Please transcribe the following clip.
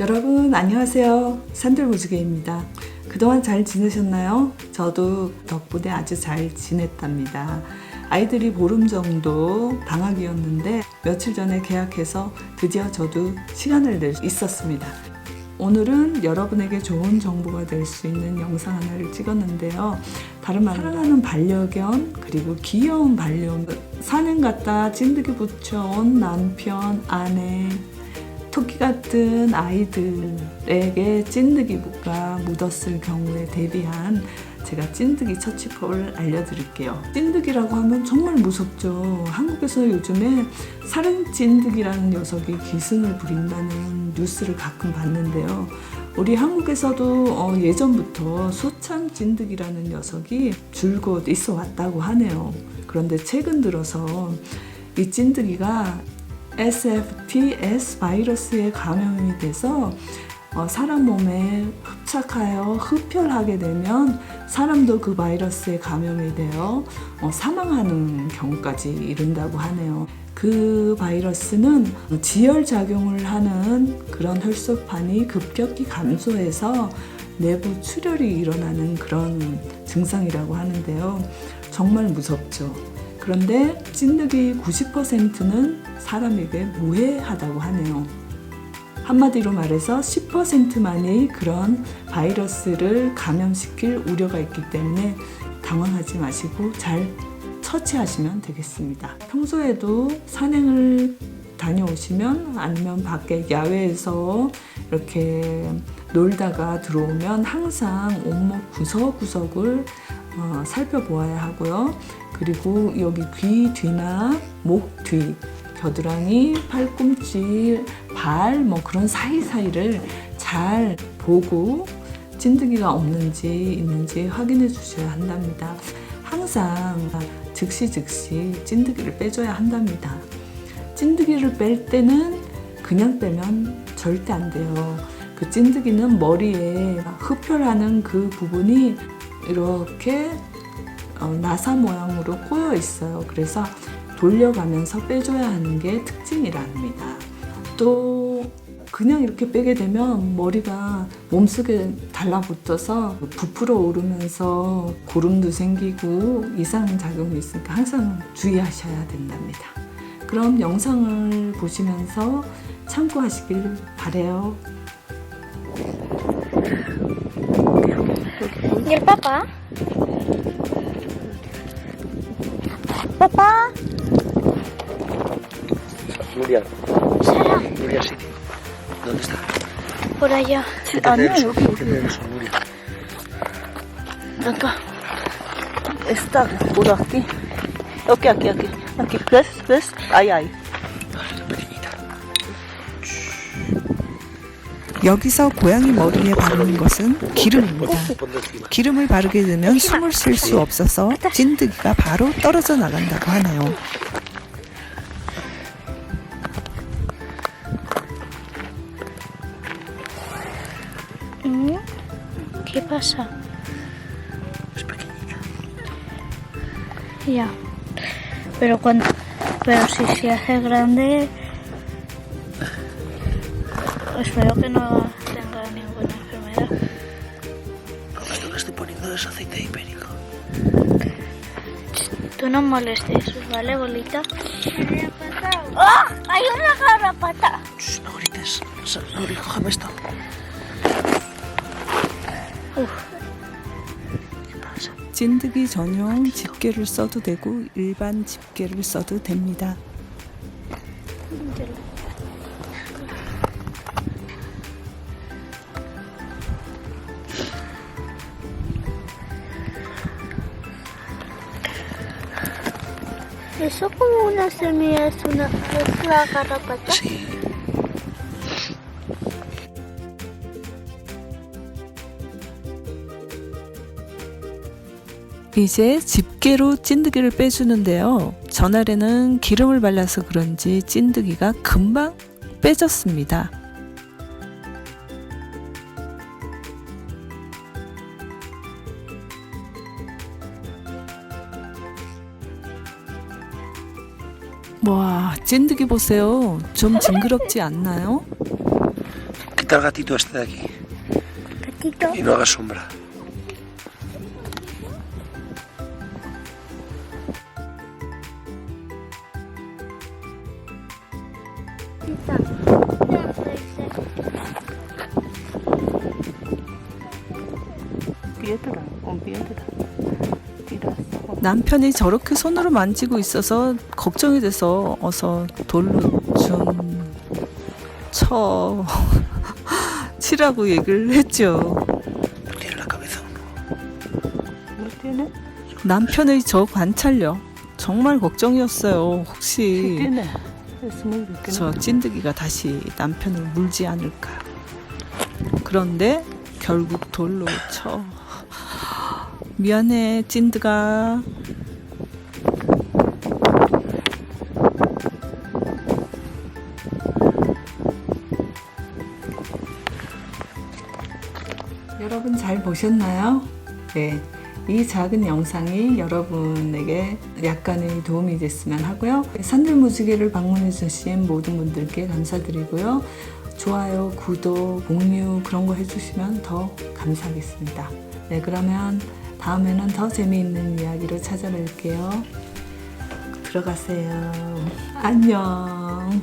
여러분 안녕하세요. 산들무지개입니다. 그동안 잘 지내셨나요? 저도 덕분에 아주 잘 지냈답니다. 아이들이 보름 정도 방학이었는데 며칠 전에 계약해서 드디어 저도 시간을 낼 수 있었습니다. 오늘은 여러분에게 좋은 정보가 될 수 있는 영상 하나를 찍었는데요. 다른 말 사랑하는 반려견 그리고 귀여운 반려견 산행 갔다 찐득이 붙여온 남편 아내 토끼 같은 아이들에게 찐득이가 묻었을 경우에 대비한 제가 찐득이 처치법을 알려드릴게요. 찐득이라고 하면 정말 무섭죠. 한국에서 요즘에 살인 찐득이라는 녀석이 기승을 부린다는 뉴스를 가끔 봤는데요. 우리 한국에서도 어, 예전부터 소참 찐득이라는 녀석이 줄곧 있어 왔다고 하네요. 그런데 최근 들어서 이 찐득이가 SFTS 바이러스에 감염이 돼서 어, 사람 몸에 흡착하여 흡혈하게 되면 사람도 그 바이러스에 감염이 되어 어, 사망하는 경우까지 이른다고 하네요. 그 바이러스는 지혈 작용을 하는 그런 혈소판이 급격히 감소해서 내부 출혈이 일어나는 그런 증상이라고 하는데요. 정말 무섭죠. 그런데 찐득이 90%는 사람에게 무해하다고 하네요. 한마디로 말해서 10%만이 그런 바이러스를 감염시킬 우려가 있기 때문에 당황하지 마시고 잘 처치하시면 되겠습니다. 평소에도 산행을 다녀오시면 아니면 밖에 야외에서 이렇게 놀다가 들어오면 항상 온몸 구석구석을 어, 살펴보아야 하고요. 그리고 여기 귀 뒤나 목 뒤, 겨드랑이, 팔꿈치, 발, 뭐 그런 사이사이를 잘 보고 찐득이가 없는지 있는지 확인해 주셔야 한답니다. 항상 즉시 즉시 찐득이를 빼줘야 한답니다. 찐득이를 뺄 때는 그냥 빼면 절대 안 돼요. 그 찐득이는 머리에 흡혈하는 그 부분이 이렇게 어, 나사 모양으로 꼬여 있어요. 그래서 돌려가면서 빼줘야 하는 게 특징이랍니다. 또 그냥 이렇게 빼게 되면 머리가 몸속에 달라붙어서 부풀어 오르면서 고름도 생기고 이상 작용이 있으니까 항상 주의하셔야 된답니다. 그럼 영상을 보시면서 참고하시길 바래요. ¿Y el papá? ¿Papá? Nuria, Sara, Nuria City. ¿Dónde está? por allá. En eso, eso, Nuria. Acá. Está por aquí. Ok, aquí, aquí. Aquí, ¿ves? ¿Ves? Ahí, ahí. 여기서 고양이 머리에 바르는 것은 기름입니다. 기름을 바르게 되면 숨을 쉴 수 없어서 찐득이가 바로 떨어져 나간다고 하네요. Mm, ¿Qué. Pero cuando... Pero si se hace grande... Espero que no tenga ninguna enfermedad. Esto que estoy poniendo es aceite hipérico. Tú no molestes, ¿vale, bolita? ¡Ah! ¡Hay una garrapata! Shh, no grites. Nuria, cógeme esto. ¿Qué pasa? 찐득이 전용 집게를 써도 되고 일반 집게를 써도 됩니다. ¿Eso como una semilla es una, es una garrapata? Sí. 이제 집게로 찐득이를 빼주는데요. 전날에는 기름을 발라서 그런지 찐득이가 금방 빼졌습니다. 와, 찐득이 보세요. 좀 징그럽지 않나요? Quita el gatito este de aquí Gatito. y no hagas sombra. piedra, un piedra. 남편이 저렇게 손으로 만지고 있어서 걱정이 돼서 어서 돌로 좀 쳐. 치라고 얘기를 했죠. 남편의 저 관찰력 정말 걱정이었어요. 혹시. 저 찐득이가 다시 남편을 물지 않을까. 그런데 결국 돌로 쳐. 미안해, 찐득아. 여러분 잘 보셨나요? 네. 이 작은 영상이 여러분에게 약간의 도움이 됐으면 하고요. 산들무지개를 방문해 주신 모든 분들께 감사드리고요. 좋아요, 구독, 공유 그런 거 해주시면 더 감사하겠습니다. 네, 그러면 다음에는 더 재미있는 이야기로 찾아뵐게요. 들어가세요. 안녕.